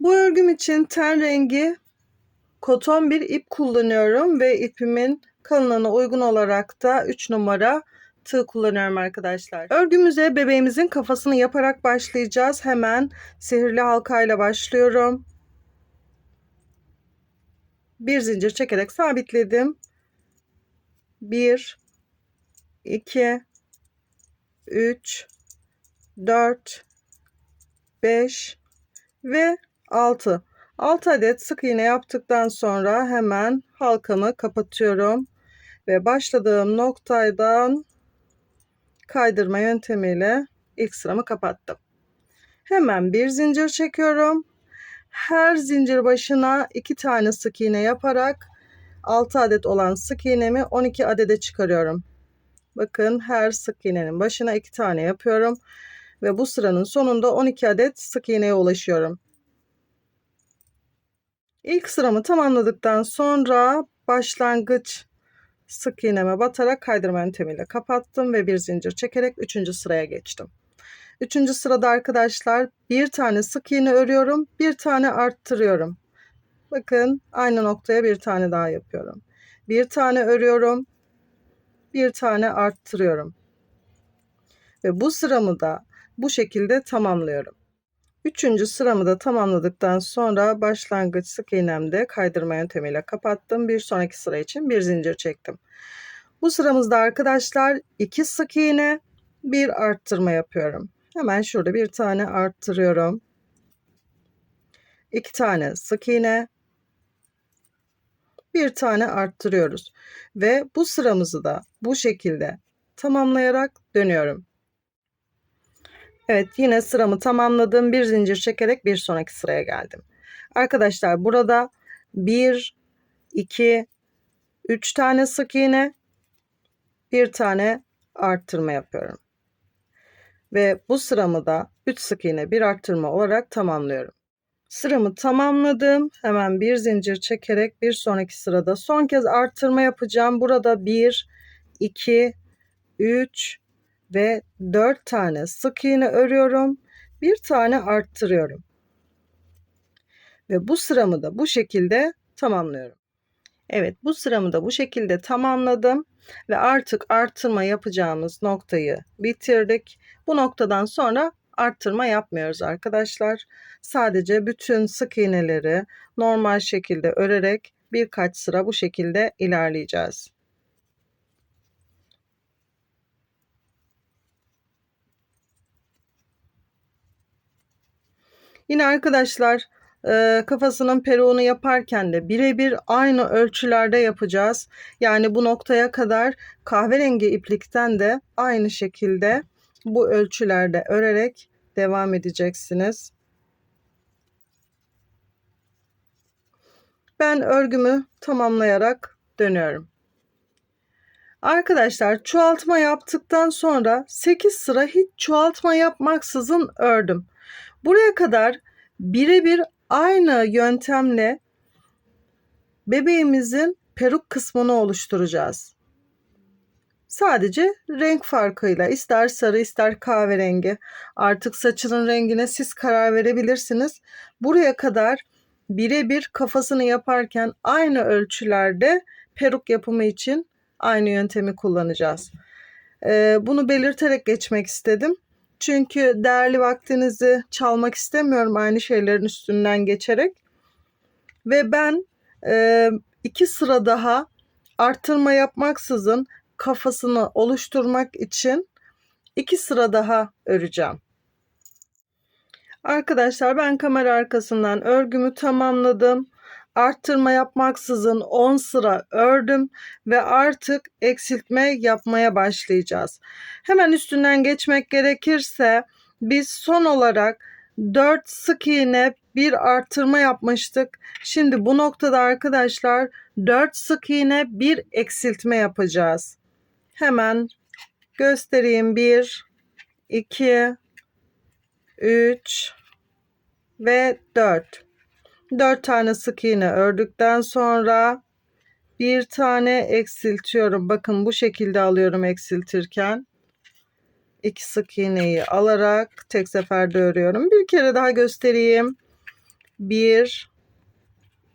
Bu örgüm için ten rengi koton bir ip kullanıyorum ve ipimin kalınlığına uygun olarak da 3 numara tığ kullanıyorum arkadaşlar. Örgümüze bebeğimizin kafasını yaparak başlayacağız. Hemen sihirli halkayla başlıyorum. Bir zincir çekerek sabitledim. 1 2 3 4 5 ve 6. 6 adet sık iğne yaptıktan sonra hemen halkamı kapatıyorum ve başladığım noktadan kaydırma yöntemiyle ilk sıramı kapattım. Hemen bir zincir çekiyorum. Her zincir başına 2 tane sık iğne yaparak 6 adet olan sık iğnemi 12 adede çıkarıyorum. Bakın her sık iğnenin başına 2 tane yapıyorum ve bu sıranın sonunda 12 adet sık iğneye ulaşıyorum. İlk sıramı tamamladıktan sonra başlangıç sık iğneme batarak kaydırma yöntemiyle kapattım ve bir zincir çekerek 3. sıraya geçtim. 3. sırada arkadaşlar bir tane sık iğne örüyorum, bir tane arttırıyorum. Bakın aynı noktaya bir tane daha yapıyorum. Bir tane örüyorum, bir tane arttırıyorum. Ve bu sıramı da bu şekilde tamamlıyorum. Üçüncü sıramı da tamamladıktan sonra başlangıç sık iğnemde kaydırma yöntemiyle kapattım. Bir sonraki sıra için bir zincir çektim. Bu sıramızda arkadaşlar iki sık iğne bir arttırma yapıyorum. Hemen şurada bir tane arttırıyorum. iki tane sık iğne bir tane arttırıyoruz. Ve bu sıramızı da bu şekilde tamamlayarak dönüyorum. Evet yine sıramı tamamladım. Bir zincir çekerek bir sonraki sıraya geldim. Arkadaşlar burada 1, 2, 3 tane sık iğne, bir tane arttırma yapıyorum. Ve bu sıramı da 3 sık iğne bir arttırma olarak tamamlıyorum. Sıramı tamamladım. Hemen bir zincir çekerek bir sonraki sırada son kez arttırma yapacağım. Burada 1, 2, 3 ve 4 tane sık iğne örüyorum. Bir tane arttırıyorum. Ve bu sıramı da bu şekilde tamamlıyorum. Evet bu sıramı da bu şekilde tamamladım ve artık arttırma yapacağımız noktayı bitirdik. Bu noktadan sonra arttırma yapmıyoruz arkadaşlar. Sadece bütün sık iğneleri normal şekilde örerek birkaç sıra bu şekilde ilerleyeceğiz. Yine arkadaşlar e, kafasının peruğunu yaparken de birebir aynı ölçülerde yapacağız. Yani bu noktaya kadar kahverengi iplikten de aynı şekilde bu ölçülerde örerek devam edeceksiniz. Ben örgümü tamamlayarak dönüyorum. Arkadaşlar çoğaltma yaptıktan sonra 8 sıra hiç çoğaltma yapmaksızın ördüm. Buraya kadar birebir aynı yöntemle bebeğimizin peruk kısmını oluşturacağız. Sadece renk farkıyla ister sarı ister kahverengi artık saçının rengine siz karar verebilirsiniz. Buraya kadar birebir kafasını yaparken aynı ölçülerde peruk yapımı için aynı yöntemi kullanacağız. Ee, bunu belirterek geçmek istedim. Çünkü değerli vaktinizi çalmak istemiyorum aynı şeylerin üstünden geçerek. Ve ben e, iki sıra daha arttırma yapmaksızın kafasını oluşturmak için iki sıra daha öreceğim. Arkadaşlar ben kamera arkasından örgümü tamamladım. Arttırma yapmaksızın 10 sıra ördüm ve artık eksiltme yapmaya başlayacağız. Hemen üstünden geçmek gerekirse biz son olarak 4 sık iğne bir arttırma yapmıştık. Şimdi bu noktada arkadaşlar 4 sık iğne bir eksiltme yapacağız. Hemen göstereyim. 1 2 3 ve 4. 4 tane sık iğne ördükten sonra bir tane eksiltiyorum. Bakın bu şekilde alıyorum eksiltirken. 2 sık iğneyi alarak tek seferde örüyorum. Bir kere daha göstereyim. 1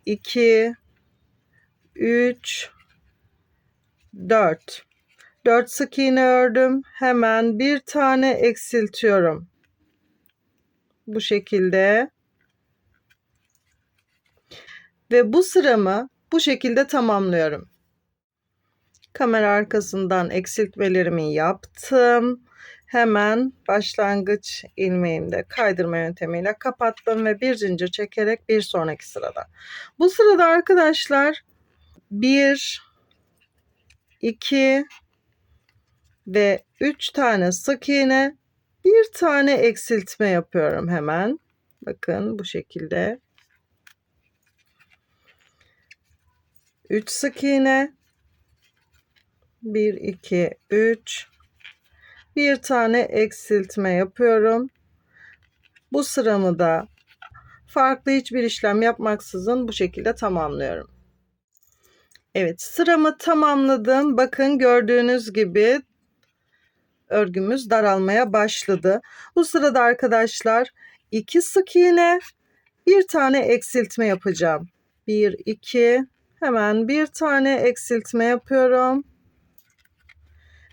2 3 4 4 sık iğne ördüm. Hemen bir tane eksiltiyorum. Bu şekilde. Ve bu sıramı bu şekilde tamamlıyorum. Kamera arkasından eksiltmelerimi yaptım. Hemen başlangıç ilmeğimde kaydırma yöntemiyle kapattım ve bir zincir çekerek bir sonraki sırada. Bu sırada arkadaşlar 1 2 ve 3 tane sık iğne bir tane eksiltme yapıyorum hemen. Bakın bu şekilde. 3 sık iğne 1 2 3 bir tane eksiltme yapıyorum. Bu sıramı da farklı hiçbir işlem yapmaksızın bu şekilde tamamlıyorum. Evet sıramı tamamladım. Bakın gördüğünüz gibi örgümüz daralmaya başladı. Bu sırada arkadaşlar iki sık iğne bir tane eksiltme yapacağım. 1 2 hemen bir tane eksiltme yapıyorum.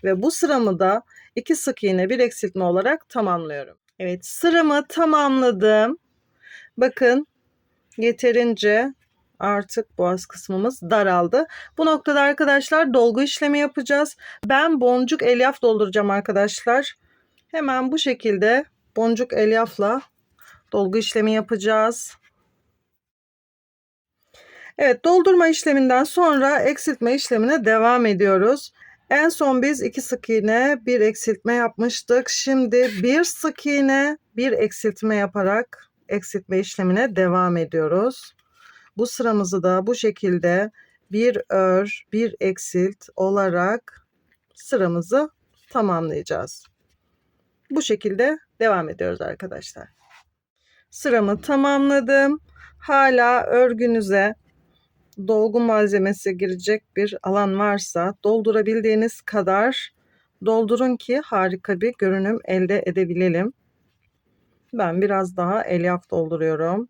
Ve bu sıramı da iki sık iğne bir eksiltme olarak tamamlıyorum. Evet sıramı tamamladım. Bakın yeterince artık boğaz kısmımız daraldı. Bu noktada arkadaşlar dolgu işlemi yapacağız. Ben boncuk elyaf dolduracağım arkadaşlar. Hemen bu şekilde boncuk elyafla dolgu işlemi yapacağız. Evet doldurma işleminden sonra eksiltme işlemine devam ediyoruz. En son biz iki sık iğne bir eksiltme yapmıştık. Şimdi bir sık iğne bir eksiltme yaparak eksiltme işlemine devam ediyoruz. Bu sıramızı da bu şekilde bir ör bir eksilt olarak sıramızı tamamlayacağız. Bu şekilde devam ediyoruz arkadaşlar. Sıramı tamamladım. Hala örgünüze dolgu malzemesi girecek bir alan varsa doldurabildiğiniz kadar doldurun ki harika bir görünüm elde edebilelim. Ben biraz daha elyaf dolduruyorum.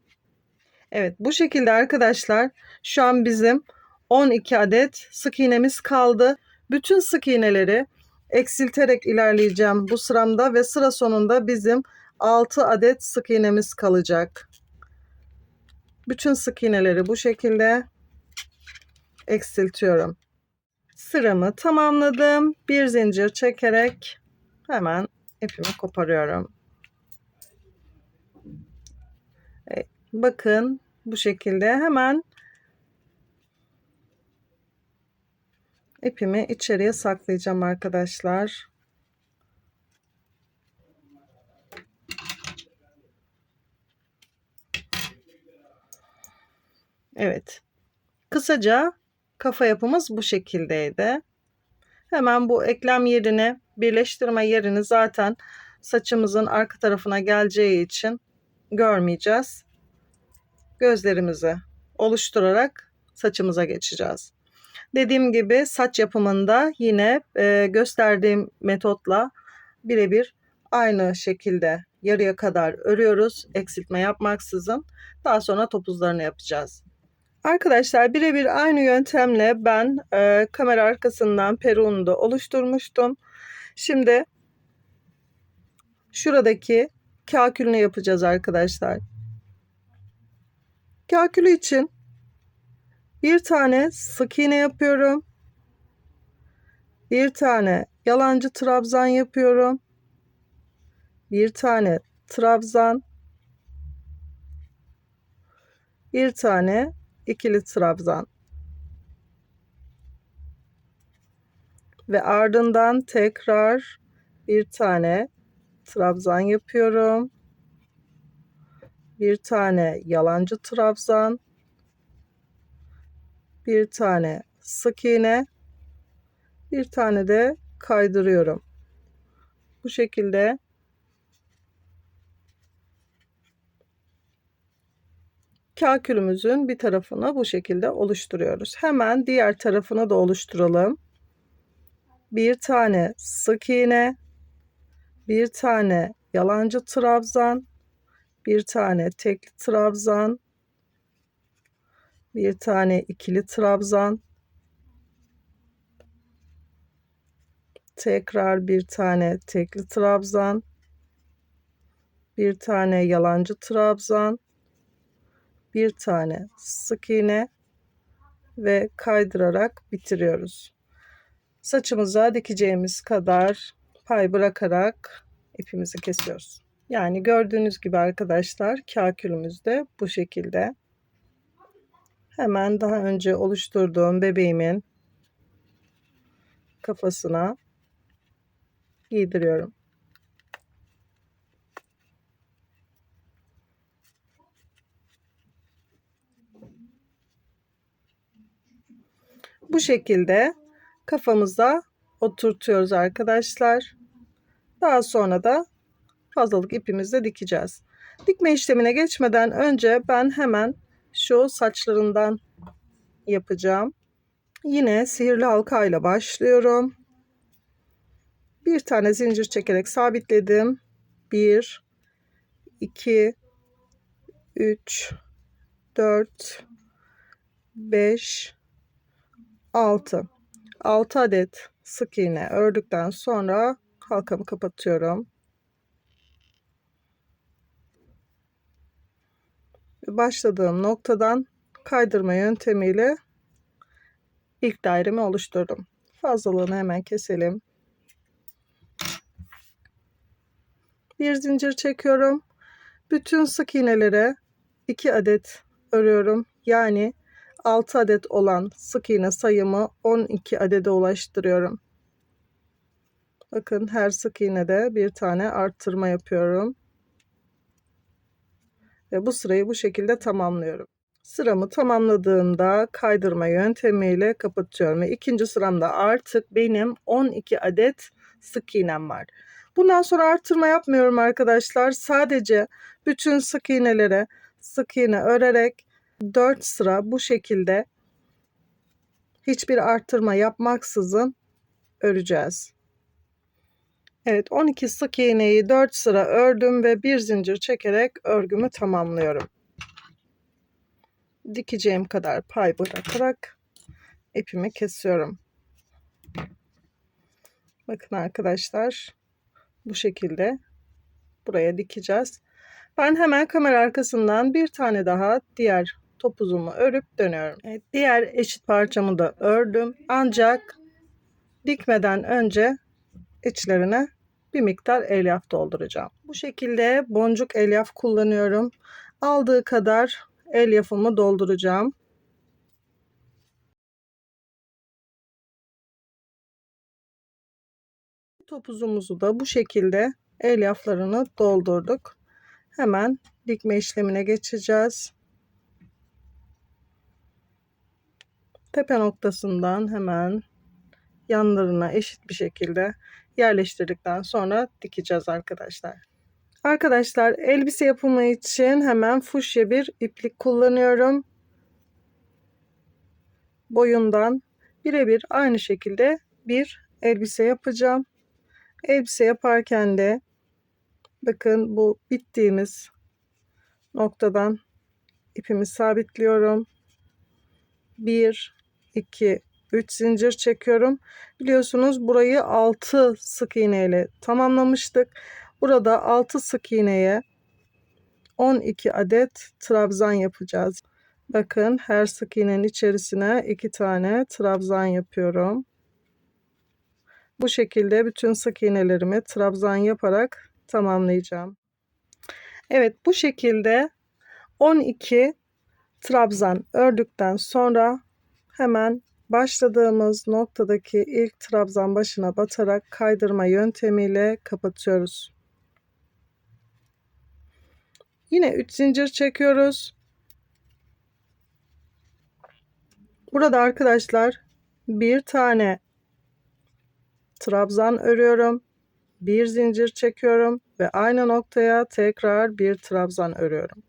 Evet bu şekilde arkadaşlar şu an bizim 12 adet sık iğnemiz kaldı. Bütün sık iğneleri eksilterek ilerleyeceğim bu sıramda ve sıra sonunda bizim 6 adet sık iğnemiz kalacak. Bütün sık iğneleri bu şekilde eksiltiyorum. Sıramı tamamladım. Bir zincir çekerek hemen ipimi koparıyorum. Evet, bakın bu şekilde hemen ipimi içeriye saklayacağım arkadaşlar. Evet. Kısaca kafa yapımız bu şekildeydi. Hemen bu eklem yerini birleştirme yerini zaten saçımızın arka tarafına geleceği için görmeyeceğiz. Gözlerimizi oluşturarak saçımıza geçeceğiz. Dediğim gibi saç yapımında yine e, gösterdiğim metotla birebir aynı şekilde yarıya kadar örüyoruz eksiltme yapmaksızın. Daha sonra topuzlarını yapacağız. Arkadaşlar birebir aynı yöntemle ben e, kamera arkasından peruğunu da oluşturmuştum. Şimdi şuradaki kakülünü yapacağız arkadaşlar. Kakülü için bir tane sık iğne yapıyorum. Bir tane yalancı trabzan yapıyorum. Bir tane trabzan. Bir tane ikili trabzan. Ve ardından tekrar bir tane trabzan yapıyorum. Bir tane yalancı trabzan. Bir tane sık iğne. Bir tane de kaydırıyorum. Bu şekilde kakülümüzün bir tarafını bu şekilde oluşturuyoruz. Hemen diğer tarafını da oluşturalım. Bir tane sık iğne, bir tane yalancı trabzan, bir tane tekli trabzan, bir tane ikili trabzan tekrar bir tane tekli trabzan bir tane yalancı trabzan bir tane sık iğne ve kaydırarak bitiriyoruz. Saçımıza dikeceğimiz kadar pay bırakarak ipimizi kesiyoruz. Yani gördüğünüz gibi arkadaşlar kakülümüz de bu şekilde. Hemen daha önce oluşturduğum bebeğimin kafasına giydiriyorum. Bu şekilde kafamıza oturtuyoruz arkadaşlar. Daha sonra da fazlalık ipimizle dikeceğiz. Dikme işlemine geçmeden önce ben hemen şu saçlarından yapacağım. Yine sihirli halka ile başlıyorum. Bir tane zincir çekerek sabitledim. 1 2 3 4 5 6 6 adet sık iğne ördükten sonra halkamı kapatıyorum. Başladığım noktadan kaydırma yöntemiyle ilk dairemi oluşturdum. Fazlalığını hemen keselim. Bir zincir çekiyorum. Bütün sık iğnelere 2 adet örüyorum. Yani 6 adet olan sık iğne sayımı 12 adede ulaştırıyorum. Bakın her sık iğnede bir tane arttırma yapıyorum. Ve bu sırayı bu şekilde tamamlıyorum. Sıramı tamamladığımda kaydırma yöntemiyle kapatıyorum. Ve ikinci sıramda artık benim 12 adet sık iğnem var. Bundan sonra arttırma yapmıyorum arkadaşlar. Sadece bütün sık iğnelere sık iğne örerek 4 sıra bu şekilde hiçbir arttırma yapmaksızın öreceğiz. Evet 12 sık iğneyi 4 sıra ördüm ve bir zincir çekerek örgümü tamamlıyorum. Dikeceğim kadar pay bırakarak ipimi kesiyorum. Bakın arkadaşlar bu şekilde buraya dikeceğiz. Ben hemen kamera arkasından bir tane daha diğer topuzumu örüp dönüyorum. Diğer eşit parçamı da ördüm. Ancak dikmeden önce içlerine bir miktar elyaf dolduracağım. Bu şekilde boncuk elyaf kullanıyorum. Aldığı kadar elyafımı dolduracağım. Topuzumuzu da bu şekilde elyaflarını doldurduk. Hemen dikme işlemine geçeceğiz. Tepe noktasından hemen yanlarına eşit bir şekilde yerleştirdikten sonra dikeceğiz arkadaşlar. Arkadaşlar elbise yapımı için hemen fuşya bir iplik kullanıyorum. Boyundan birebir aynı şekilde bir elbise yapacağım. Elbise yaparken de bakın bu bittiğimiz noktadan ipimi sabitliyorum. 1 2 3 zincir çekiyorum. Biliyorsunuz burayı 6 sık iğne ile tamamlamıştık. Burada 6 sık iğneye 12 adet trabzan yapacağız. Bakın her sık iğnenin içerisine 2 tane trabzan yapıyorum. Bu şekilde bütün sık iğnelerimi trabzan yaparak tamamlayacağım. Evet bu şekilde 12 trabzan ördükten sonra hemen başladığımız noktadaki ilk trabzan başına batarak kaydırma yöntemiyle kapatıyoruz. Yine 3 zincir çekiyoruz. Burada arkadaşlar bir tane trabzan örüyorum. Bir zincir çekiyorum ve aynı noktaya tekrar bir trabzan örüyorum.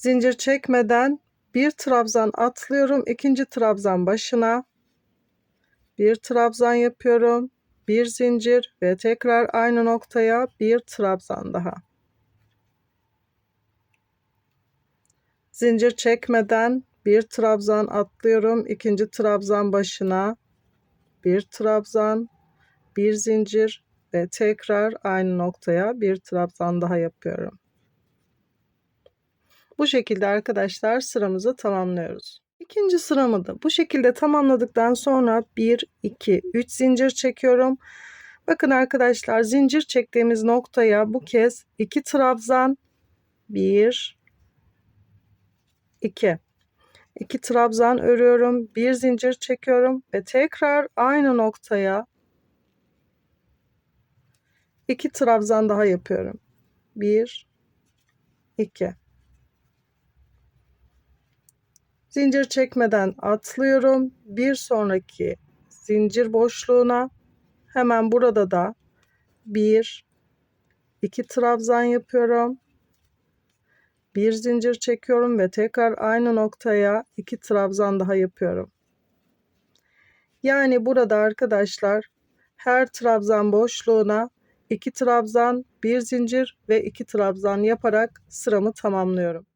Zincir çekmeden bir trabzan atlıyorum. ikinci trabzan başına bir trabzan yapıyorum. Bir zincir ve tekrar aynı noktaya bir trabzan daha. Zincir çekmeden bir trabzan atlıyorum. ikinci trabzan başına bir trabzan, bir zincir ve tekrar aynı noktaya bir trabzan daha yapıyorum. Bu şekilde arkadaşlar sıramızı tamamlıyoruz. İkinci sıramı da bu şekilde tamamladıktan sonra 1, 2, 3 zincir çekiyorum. Bakın arkadaşlar zincir çektiğimiz noktaya bu kez 2 trabzan 1 2 2 trabzan örüyorum. Bir zincir çekiyorum ve tekrar aynı noktaya 2 trabzan daha yapıyorum. 1 2 Zincir çekmeden atlıyorum. Bir sonraki zincir boşluğuna hemen burada da 1 2 trabzan yapıyorum. Bir zincir çekiyorum ve tekrar aynı noktaya iki trabzan daha yapıyorum. Yani burada arkadaşlar her trabzan boşluğuna iki trabzan, bir zincir ve iki trabzan yaparak sıramı tamamlıyorum.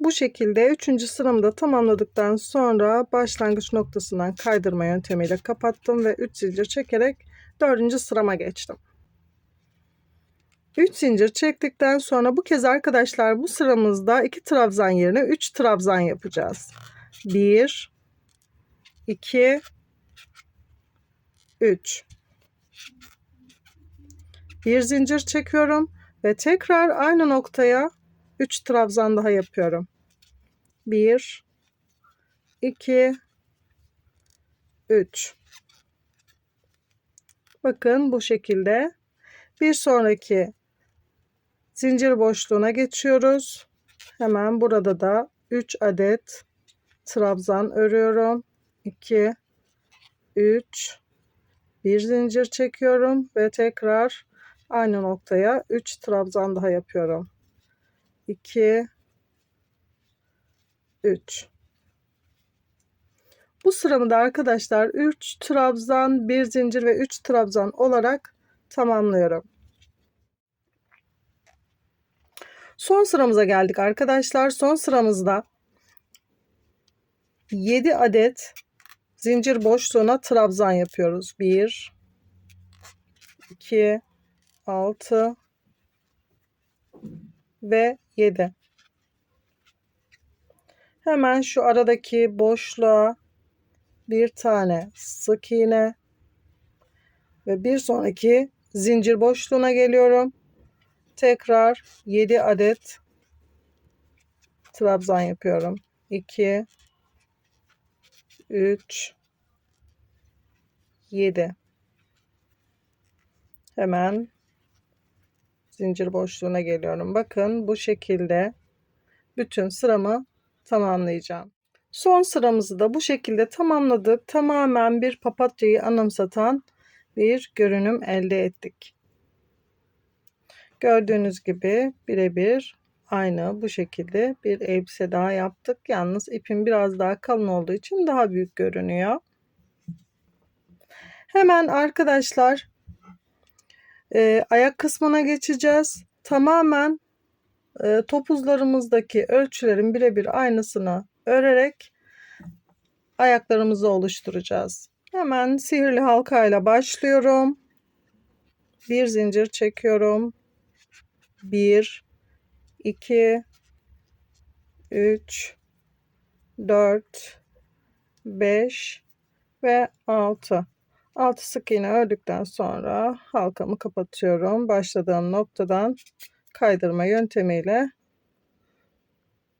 Bu şekilde üçüncü sıramı da tamamladıktan sonra başlangıç noktasından kaydırma yöntemiyle kapattım ve 3 zincir çekerek dördüncü sırama geçtim. 3 zincir çektikten sonra bu kez arkadaşlar bu sıramızda 2 trabzan yerine 3 trabzan yapacağız. 1 2 3 Bir zincir çekiyorum ve tekrar aynı noktaya 3 trabzan daha yapıyorum. 1 2 3 Bakın bu şekilde bir sonraki zincir boşluğuna geçiyoruz. Hemen burada da 3 adet trabzan örüyorum. 2 3 bir zincir çekiyorum ve tekrar aynı noktaya 3 trabzan daha yapıyorum. 2 3 Bu sıramı da arkadaşlar 3 trabzan, 1 zincir ve 3 trabzan olarak tamamlıyorum. Son sıramıza geldik arkadaşlar. Son sıramızda 7 adet zincir boşluğuna trabzan yapıyoruz. 1 2 6 ve 7. Hemen şu aradaki boşluğa bir tane sık iğne ve bir sonraki zincir boşluğuna geliyorum tekrar 7 adet trabzan yapıyorum. 2 3 7 hemen zincir boşluğuna geliyorum. Bakın bu şekilde bütün sıramı tamamlayacağım. Son sıramızı da bu şekilde tamamladık. Tamamen bir papatyayı anımsatan bir görünüm elde ettik. Gördüğünüz gibi birebir aynı bu şekilde bir elbise daha yaptık. Yalnız ipim biraz daha kalın olduğu için daha büyük görünüyor. Hemen arkadaşlar e, ayak kısmına geçeceğiz. Tamamen e, topuzlarımızdaki ölçülerin birebir aynısını örerek ayaklarımızı oluşturacağız. Hemen sihirli halkayla başlıyorum. Bir zincir çekiyorum. 1 2 3 4 5 ve 6 6 sık iğne ördükten sonra halkamı kapatıyorum. Başladığım noktadan kaydırma yöntemiyle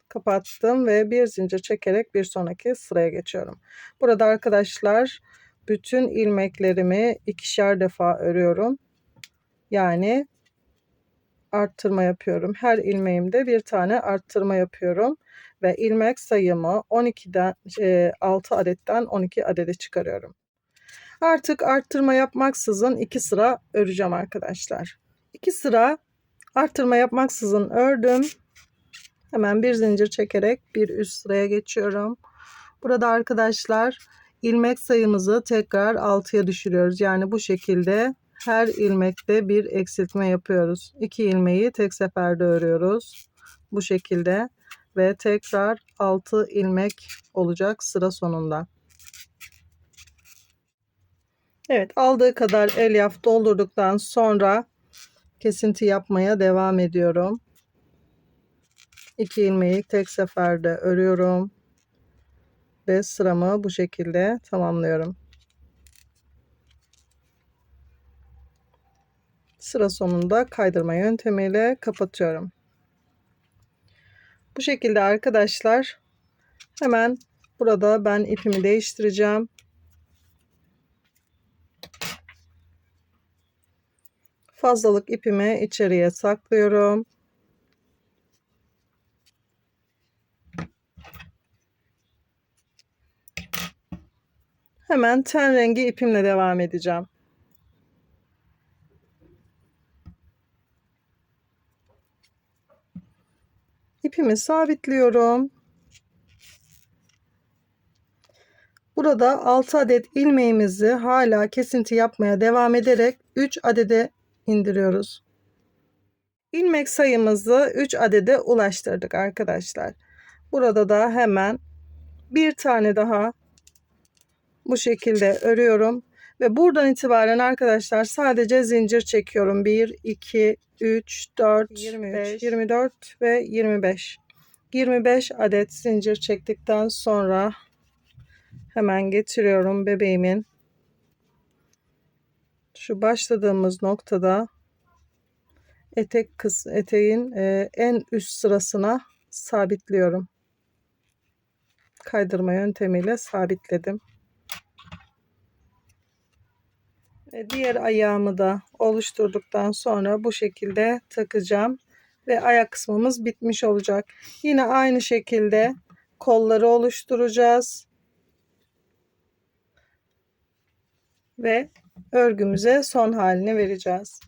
kapattım ve bir zincir çekerek bir sonraki sıraya geçiyorum. Burada arkadaşlar bütün ilmeklerimi ikişer defa örüyorum. Yani arttırma yapıyorum. Her ilmeğimde bir tane arttırma yapıyorum. Ve ilmek sayımı 12'den 6 adetten 12 adede çıkarıyorum. Artık arttırma yapmaksızın 2 sıra öreceğim arkadaşlar. 2 sıra arttırma yapmaksızın ördüm. Hemen bir zincir çekerek bir üst sıraya geçiyorum. Burada arkadaşlar ilmek sayımızı tekrar 6'ya düşürüyoruz. Yani bu şekilde her ilmekte bir eksiltme yapıyoruz. İki ilmeği tek seferde örüyoruz. Bu şekilde ve tekrar 6 ilmek olacak sıra sonunda. Evet aldığı kadar elyaf doldurduktan sonra kesinti yapmaya devam ediyorum. 2 ilmeği tek seferde örüyorum ve sıramı bu şekilde tamamlıyorum. Sıra sonunda kaydırma yöntemiyle kapatıyorum. Bu şekilde arkadaşlar hemen burada ben ipimi değiştireceğim. Fazlalık ipimi içeriye saklıyorum. Hemen ten rengi ipimle devam edeceğim. İpimi sabitliyorum. Burada 6 adet ilmeğimizi hala kesinti yapmaya devam ederek 3 adede indiriyoruz. İlmek sayımızı 3 adede ulaştırdık arkadaşlar. Burada da hemen bir tane daha bu şekilde örüyorum ve buradan itibaren arkadaşlar sadece zincir çekiyorum. 1 2 3 4 25 24 ve 25. 25 adet zincir çektikten sonra hemen getiriyorum bebeğimin şu başladığımız noktada etek kız eteğin e, en üst sırasına sabitliyorum. Kaydırma yöntemiyle sabitledim. Ve diğer ayağımı da oluşturduktan sonra bu şekilde takacağım ve ayak kısmımız bitmiş olacak. Yine aynı şekilde kolları oluşturacağız. Ve örgümüze son halini vereceğiz.